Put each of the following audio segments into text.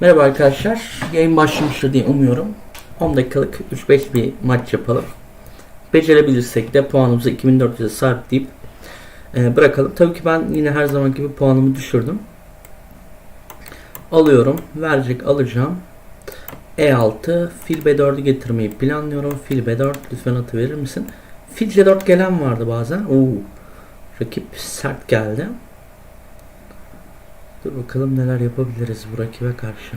Merhaba arkadaşlar. Yayın başlamıştır diye umuyorum. 10 dakikalık 3-5 bir maç yapalım. Becerebilirsek de puanımızı 2400'e sabitleyip e, bırakalım. Tabii ki ben yine her zaman gibi puanımı düşürdüm. Alıyorum. Verecek alacağım. E6 fil B4'ü getirmeyi planlıyorum. Fil B4 lütfen atı verir misin? Fil C4 gelen vardı bazen. Oo. Rakip sert geldi. Dur bakalım neler yapabiliriz bu rakibe karşı.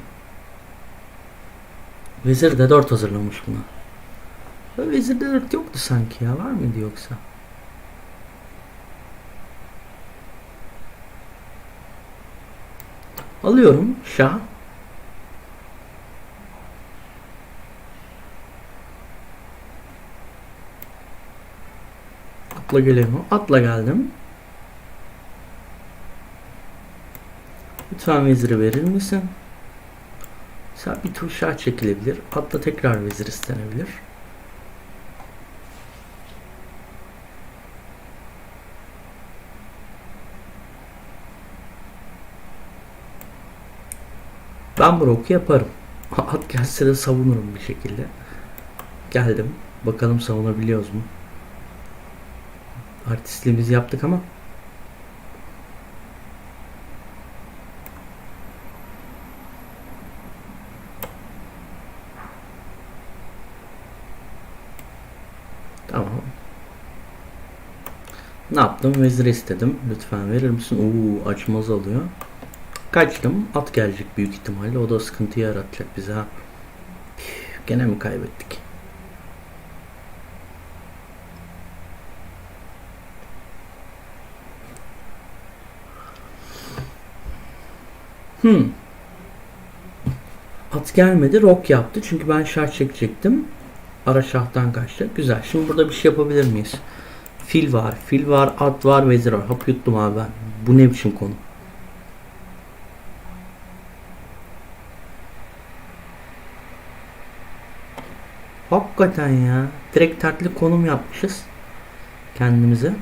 Vezir de 4 hazırlamış buna. Vezir de 4 yoktu sanki ya. Var mıydı yoksa? Alıyorum şah. Atla geliyorum. Atla geldim. Lütfen veziri verir misin? Mesela bir tur şah çekilebilir. Atla tekrar vezir istenebilir. Ben bu roku yaparım. At gelse de savunurum bir şekilde. Geldim. Bakalım savunabiliyoruz mu? Artistliğimizi yaptık ama Tamam. Ne yaptım? Vezir istedim. Lütfen verir misin? Oo açmaz alıyor. Kaçtım. At gelecek büyük ihtimalle. O da sıkıntı yaratacak bize Gene mi kaybettik? Hmm. At gelmedi. Rok yaptı. Çünkü ben şah çekecektim. Ara şahtan kaçtı. Güzel. Şimdi burada bir şey yapabilir miyiz? Fil var. Fil var. At var. Vezir var. Hap yuttum abi ben. Bu ne biçim konu? Hakikaten ya. Direkt tertli konum yapmışız. Kendimize.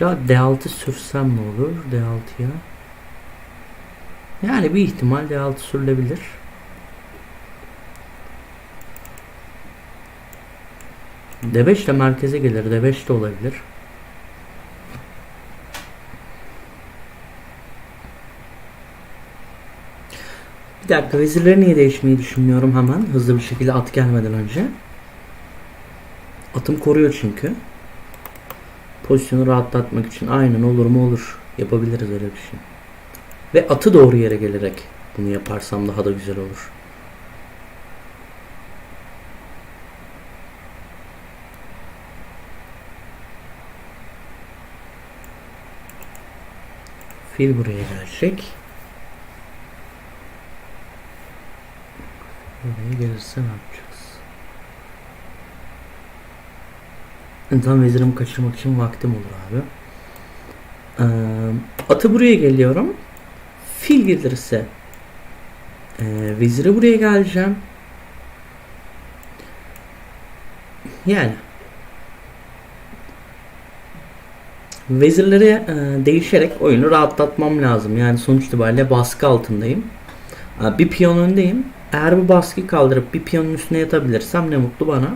Ya D6 sürsem ne olur D6'ya? Yani bir ihtimal D6 sürülebilir. D5 de merkeze gelir. D5 de olabilir. Bir dakika vezirleri niye değişmeyi düşünmüyorum hemen hızlı bir şekilde at gelmeden önce. Atım koruyor çünkü. Pozisyonu rahatlatmak için aynen olur mu olur. Yapabiliriz öyle bir şey. Ve atı doğru yere gelerek bunu yaparsam daha da güzel olur. Fil buraya gelecek. Buraya gelirse ne yapacağız? Tam vezirimi kaçırmak için vaktim olur abi. Ee, atı buraya geliyorum. Fil gelirse e, veziri buraya geleceğim. Yani vezirleri e, değişerek oyunu rahatlatmam lazım. Yani sonuç itibariyle baskı altındayım. E, bir piyon öndeyim. Eğer bu baskıyı kaldırıp bir piyonun üstüne yatabilirsem ne mutlu bana.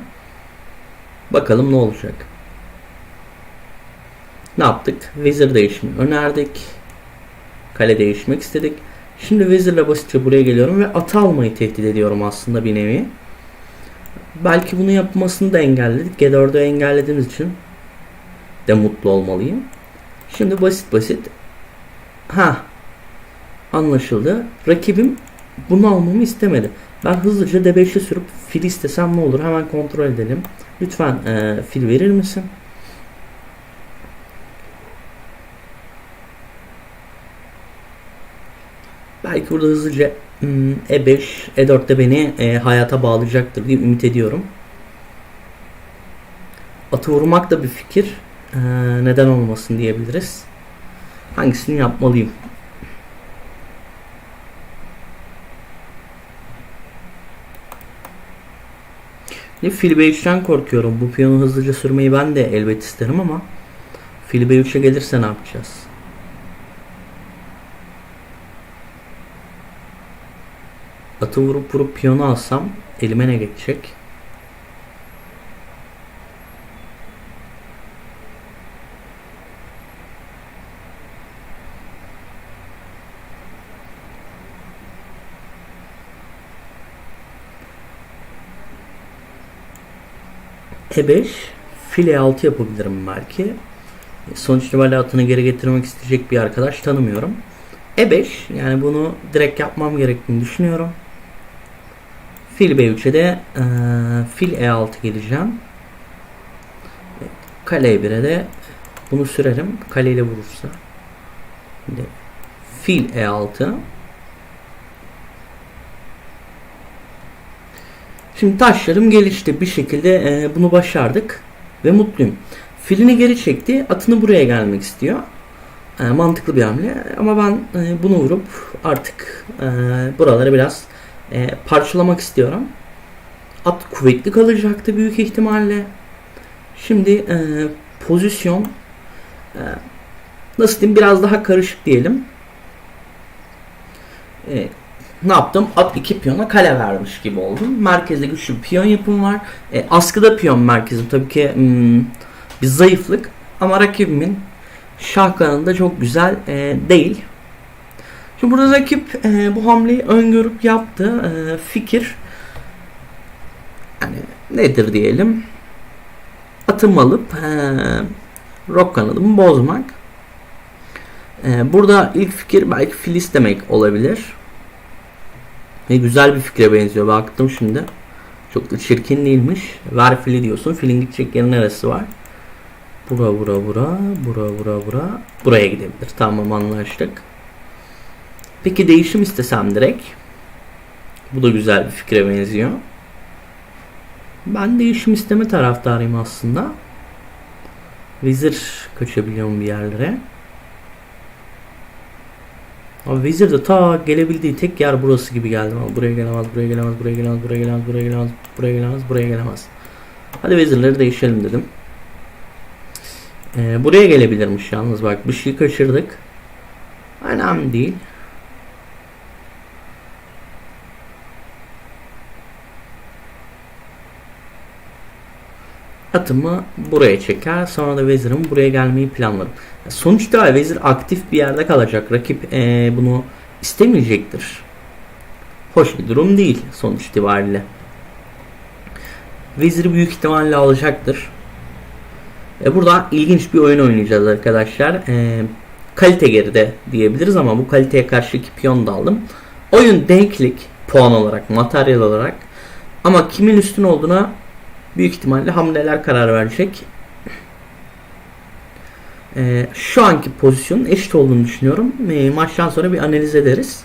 Bakalım ne olacak. Ne yaptık? Vezir değişimi önerdik. Kale değişmek istedik. Şimdi vezirle basitçe buraya geliyorum ve atı almayı tehdit ediyorum aslında bir nevi. Belki bunu yapmasını da engelledik. G4'ü engellediğimiz için de mutlu olmalıyım. Şimdi basit basit ha anlaşıldı. Rakibim bunu almamı istemedi. Ben hızlıca D5'e sürüp fil istesem ne olur? Hemen kontrol edelim. Lütfen e, fil verir misin? Belki burada hızlıca hmm, E5, E4'te beni e, hayata bağlayacaktır diye ümit ediyorum. Atı vurmak da bir fikir. E, neden olmasın diyebiliriz. Hangisini yapmalıyım? Ne fil B3'ten korkuyorum. Bu piyonu hızlıca sürmeyi ben de elbet isterim ama fil B3'e gelirse ne yapacağız? Atı vurup vurup piyonu alsam elime ne geçecek? E5 file 6 yapabilirim belki. Sonuç itibariyle atını geri getirmek isteyecek bir arkadaş tanımıyorum. E5 yani bunu direkt yapmam gerektiğini düşünüyorum. Fil B3'e de e, fil E6 geleceğim. Kale E1'e de bunu sürerim. Kaleyle vurursa. Şimdi fil E6 Şimdi taşlarım gelişti. Bir şekilde e, bunu başardık. Ve mutluyum. Filini geri çekti. Atını buraya gelmek istiyor. E, mantıklı bir hamle. Ama ben e, bunu vurup artık e, buraları biraz e, parçalamak istiyorum. At kuvvetli kalacaktı büyük ihtimalle. Şimdi e, pozisyon e, nasıl diyeyim biraz daha karışık diyelim. E, ne yaptım? At iki piyona kale vermiş gibi oldum. Merkezde güçlü bir piyon yapım var. E, askıda piyon merkezim tabii ki hmm, bir zayıflık. Ama rakibimin şah kanalında çok güzel e, değil. Şimdi burada rakip e, bu hamleyi öngörüp yaptı. E, fikir yani nedir diyelim? Atım alıp e, rock kanadımı bozmak. E, burada ilk fikir belki fil istemek olabilir. Ve güzel bir fikre benziyor. Baktım şimdi. Çok da çirkin değilmiş. Ver fili diyorsun. Filin gidecek yerin neresi var? Bura bura bura. Bura bura bura. Buraya gidebilir. Tamam anlaştık. Peki değişim istesem direkt. Bu da güzel bir fikre benziyor. Ben değişim isteme taraftarıyım aslında. Vezir kaçabiliyorum bir yerlere. Abi Vezir de ta gelebildiği tek yer burası gibi geldi. Ama buraya gelemez, buraya gelemez, buraya gelemez, buraya gelemez, buraya gelemez, buraya gelemez, buraya gelemez. Hadi vezirleri değişelim dedim. Ee, buraya gelebilirmiş yalnız bak bir şey kaçırdık. Önemli değil. Atımı buraya çeker. Sonra da vezirim buraya gelmeyi planlarım. Sonuçta vezir aktif bir yerde kalacak. Rakip ee, bunu istemeyecektir. Hoş bir durum değil sonuç itibariyle. Veziri büyük ihtimalle alacaktır. E burada ilginç bir oyun oynayacağız arkadaşlar. E, kalite geride diyebiliriz ama bu kaliteye karşı iki piyon da aldım. Oyun denklik puan olarak, materyal olarak ama kimin üstün olduğuna büyük ihtimalle hamleler karar verecek. Ee, şu anki pozisyonun eşit olduğunu düşünüyorum. Ee, maçtan sonra bir analiz ederiz.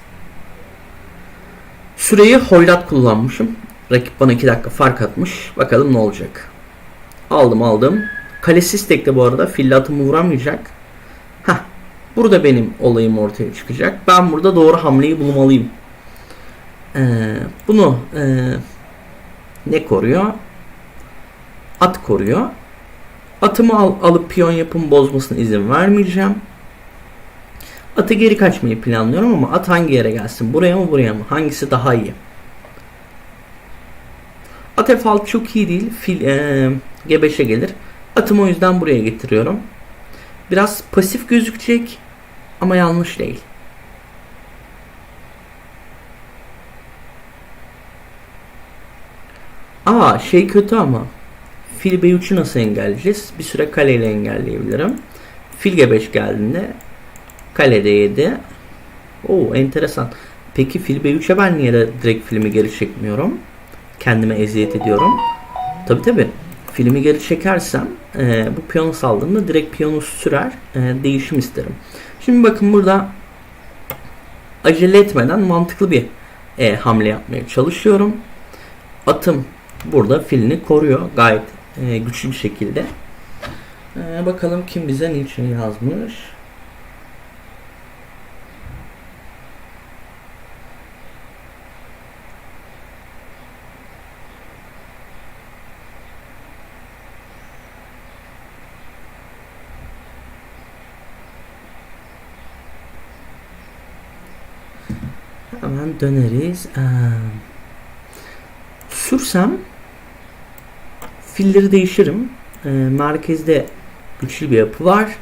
Süreyi hoyrat kullanmışım. Rakip bana 2 dakika fark atmış. Bakalım ne olacak. Aldım aldım. Kalesiz tekte bu arada fille atımı vuramayacak. Heh, burada benim olayım ortaya çıkacak. Ben burada doğru hamleyi bulmalıyım. Ee, bunu e, ne koruyor? At koruyor. Atımı al, alıp piyon yapım bozmasına izin vermeyeceğim. Atı geri kaçmayı planlıyorum ama at hangi yere gelsin? Buraya mı buraya mı? Hangisi daha iyi? At F6 çok iyi değil. Fil e, G5'e gelir. Atımı o yüzden buraya getiriyorum. Biraz pasif gözükecek ama yanlış değil. Aa şey kötü ama. Fil B3'ü nasıl engelleyeceğiz? Bir süre kaleyle engelleyebilirim. Fil G5 geldiğinde kalede 7. Oo enteresan. Peki fil B3'e ben niye de direkt filmi geri çekmiyorum? Kendime eziyet ediyorum. Tabi tabi. Filmi geri çekersem e, bu piyonu saldığımda direkt piyonu sürer e, değişim isterim. Şimdi bakın burada acele etmeden mantıklı bir e, hamle yapmaya çalışıyorum. Atım burada filini koruyor gayet e, güçlü bir şekilde. E, bakalım kim bize niçin yazmış. Hemen döneriz. Sursam filleri değişirim. Ee, merkezde güçlü bir yapı var.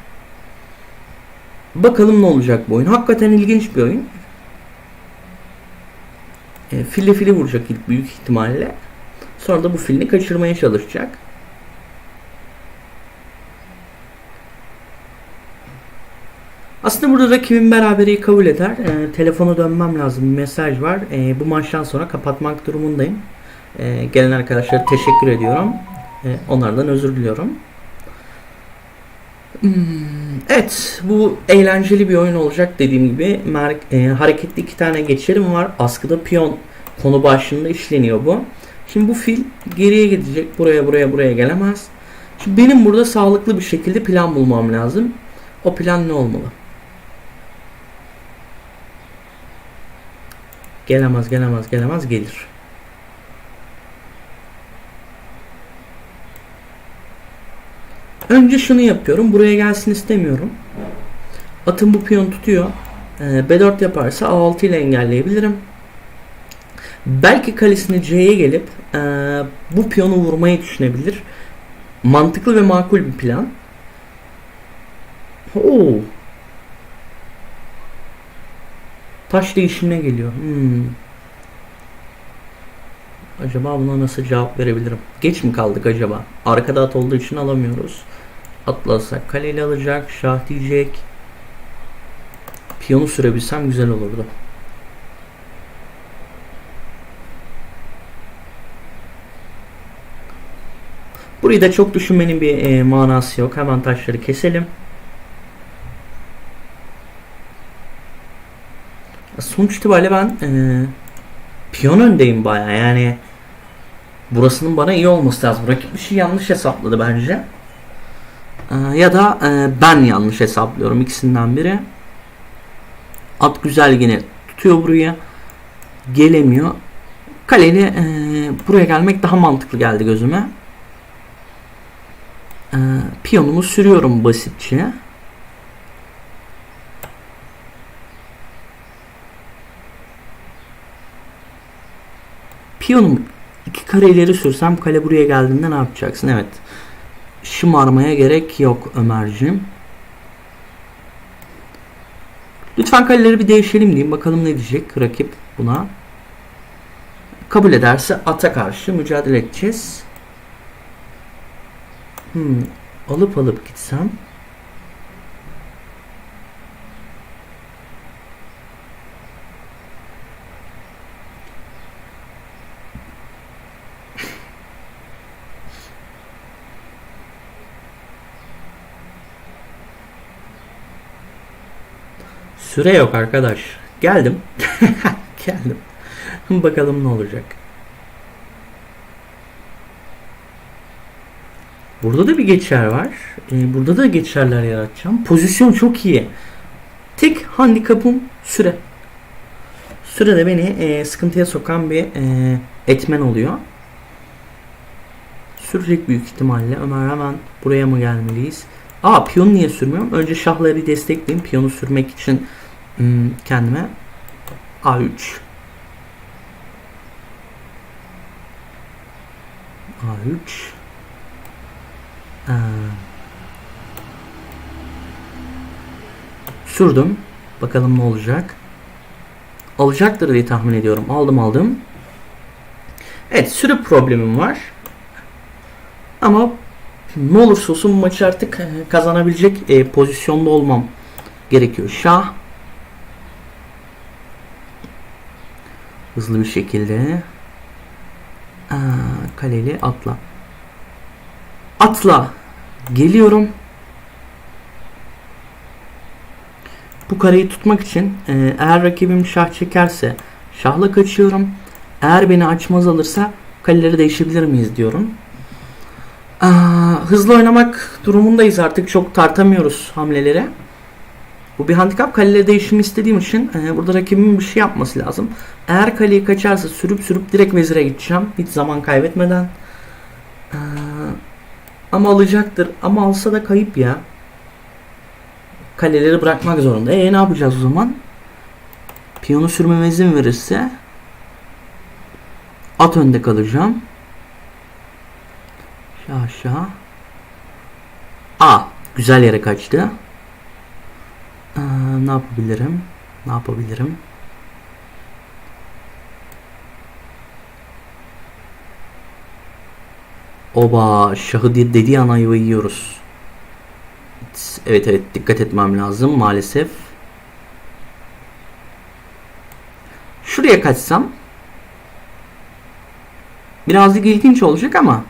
Bakalım ne olacak bu oyun. Hakikaten ilginç bir oyun. E, fili fili vuracak ilk büyük ihtimalle. Sonra da bu filini kaçırmaya çalışacak. Aslında burada rakibim beraberiyi kabul eder. E, telefona dönmem lazım. Bir mesaj var. E, bu maçtan sonra kapatmak durumundayım. E, gelen arkadaşlara teşekkür ediyorum. E, onlardan özür diliyorum. Hmm, evet, bu eğlenceli bir oyun olacak dediğim gibi. Mer- e, hareketli iki tane geçerim var. Askıda piyon konu başlığında işleniyor bu. Şimdi bu fil geriye gidecek. Buraya buraya buraya gelemez. Şimdi benim burada sağlıklı bir şekilde plan bulmam lazım. O plan ne olmalı? Gelemez, gelemez, gelemez, gelir. Önce şunu yapıyorum. Buraya gelsin istemiyorum. Atın bu piyon tutuyor. Ee, B4 yaparsa A6 ile engelleyebilirim. Belki kalesini C'ye gelip e, bu piyonu vurmayı düşünebilir. Mantıklı ve makul bir plan. Oo. Taş değişimine geliyor. Hmm. Acaba buna nasıl cevap verebilirim? Geç mi kaldık acaba? Arkada at olduğu için alamıyoruz. Atlasak kaleyle alacak. Şah diyecek. Piyonu sürebilsem güzel olurdu. Burayı da çok düşünmenin bir e, manası yok. Hemen taşları keselim. Sonuç itibariyle ben e, piyon öndeyim baya yani burasının bana iyi olması lazım. Rakip bir şey yanlış hesapladı bence. E, ya da e, ben yanlış hesaplıyorum ikisinden biri. At güzel yine tutuyor buraya. Gelemiyor. Kaleyle e, buraya gelmek daha mantıklı geldi gözüme. E, piyonumu sürüyorum basitçe. Piyonumu iki kare ileri sürsem kale buraya geldiğinde ne yapacaksın? Evet. Şımarmaya gerek yok Ömerciğim. Lütfen kaleleri bir değişelim diyeyim. Bakalım ne diyecek rakip buna. Kabul ederse ata karşı mücadele edeceğiz. Hmm, alıp alıp gitsem. Süre yok arkadaş. Geldim. Geldim. Bakalım ne olacak. Burada da bir geçer var. Ee, burada da geçerler yaratacağım. Pozisyon çok iyi. Tek handikapım süre. Süre de beni e, sıkıntıya sokan bir e, etmen oluyor. Sürecek büyük ihtimalle. Ömer hemen buraya mı gelmeliyiz? Aa piyonu niye sürmüyorum? Önce şahları destekleyeyim. Piyonu sürmek için kendime A3 A3 Aa. Sürdüm. Bakalım ne olacak. Alacaktır diye tahmin ediyorum. Aldım aldım. Evet sürü problemim var. Ama ne olursa olsun maçı artık e, kazanabilecek e, pozisyonda olmam gerekiyor. Şah hızlı bir şekilde Aa, kaleli atla. Atla. Geliyorum. Bu kareyi tutmak için e, eğer rakibim şah çekerse şahla kaçıyorum. Eğer beni açmaz alırsa kaleleri değişebilir miyiz diyorum. Aa, hızlı oynamak durumundayız artık çok tartamıyoruz hamleleri. Bu bir handikap kaleleri değişimi istediğim için e, burada rakibimin bir şey yapması lazım. Eğer kaleyi kaçarsa sürüp sürüp direkt vezire gideceğim. Hiç zaman kaybetmeden. Ee, ama alacaktır. Ama alsa da kayıp ya. Kaleleri bırakmak zorunda. E ne yapacağız o zaman? Piyonu sürmeme izin verirse at önde kalacağım. Şah şah. A. Güzel yere kaçtı. Aa, ne yapabilirim? Ne yapabilirim? Oba şahı de- dediği an ayvayı yiyoruz. Evet evet dikkat etmem lazım maalesef. Şuraya kaçsam birazcık ilginç olacak ama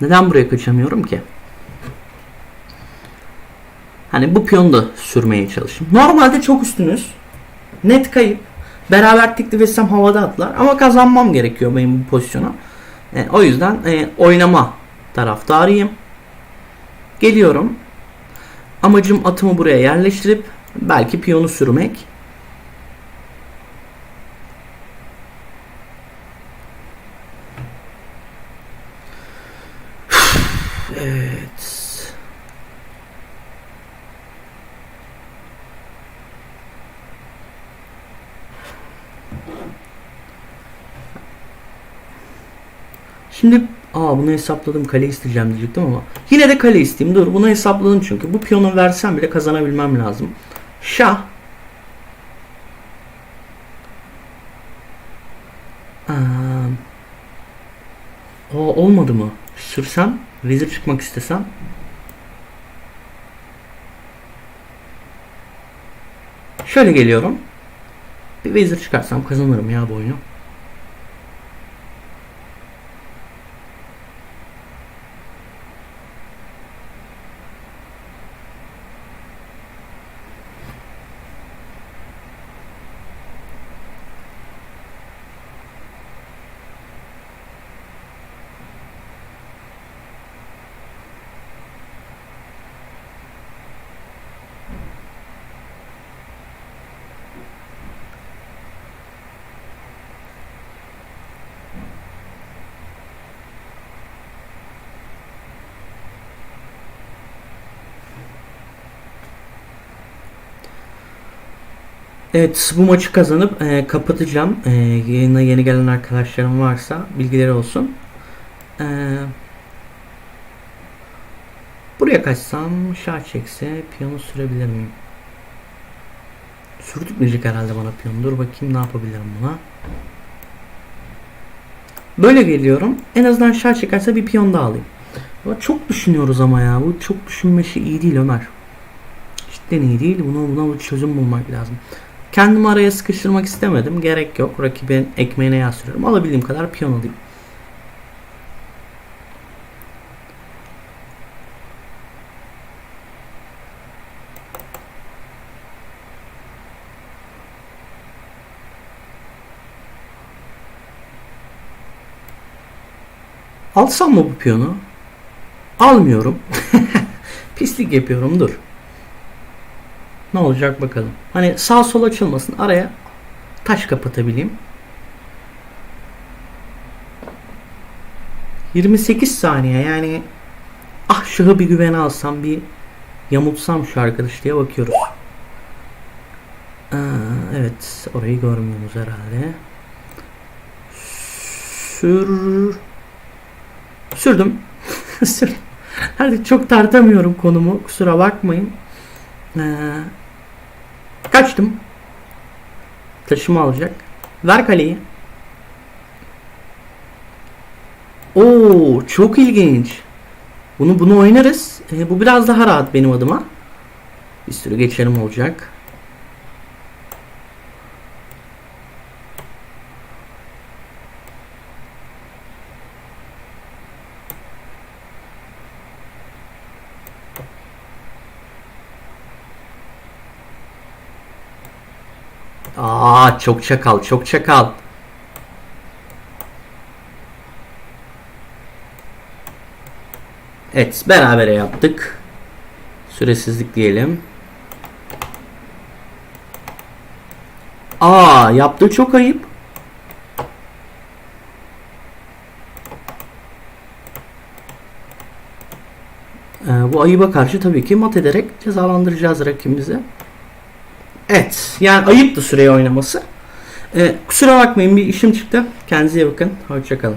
neden buraya kaçamıyorum ki? Hani bu piyonu da sürmeye çalışayım. Normalde çok üstünüz. Net kayıp. Beraber teklif etsem havada atlar. Ama kazanmam gerekiyor benim bu pozisyona. E, o yüzden e, oynama taraftarıyım. Geliyorum. Amacım atımı buraya yerleştirip belki piyonu sürmek. Şimdi aa bunu hesapladım kale isteyeceğim diyecektim ama yine de kale isteyeyim. Dur bunu hesapladım çünkü bu piyonu versem bile kazanabilmem lazım. Şah Aa, olmadı mı? Sürsem, vezir çıkmak istesem. Şöyle geliyorum. Bir vezir çıkarsam kazanırım ya bu oyunu. Evet bu maçı kazanıp e, kapatacağım. E, yayına yeni gelen arkadaşlarım varsa bilgileri olsun. E, buraya kaçsam şah çekse piyano sürebilir miyim? Sürdürtmeyecek herhalde bana piyano. Dur bakayım ne yapabilirim buna. Böyle geliyorum. En azından şah çekerse bir piyon daha alayım. Ama çok düşünüyoruz ama ya. Bu çok düşünmesi iyi değil Ömer. Cidden iyi değil. Buna, buna bir çözüm bulmak lazım. Kendimi araya sıkıştırmak istemedim. Gerek yok. Rakibin ekmeğine yağ sürüyorum. Alabildiğim kadar piyon alayım. Alsam mı bu piyonu? Almıyorum. Pislik yapıyorum dur. Ne olacak bakalım. Hani sağ sol açılmasın. Araya taş kapatabileyim. 28 saniye yani ah şahı bir güvene alsam bir yamultsam şu arkadaş diye bakıyoruz. Aa, evet orayı görmüyoruz herhalde. Sür sürdüm. sürdüm. Artık çok tartamıyorum konumu. Kusura bakmayın. Ee, kaçtım. Taşımı alacak. Ver kaleyi. Oo, çok ilginç. Bunu bunu oynarız. Ee, bu biraz daha rahat benim adıma. Bir sürü geçerim olacak. Aa çok çakal çok çakal. Evet berabere yaptık. Süresizlik diyelim. Aa yaptığı çok ayıp. Ee, bu ayıba karşı tabii ki mat ederek cezalandıracağız rakibimizi. Evet. Yani ayıptı süreyi oynaması. Ee, kusura bakmayın bir işim çıktı. Kendinize iyi bakın. Hoşçakalın.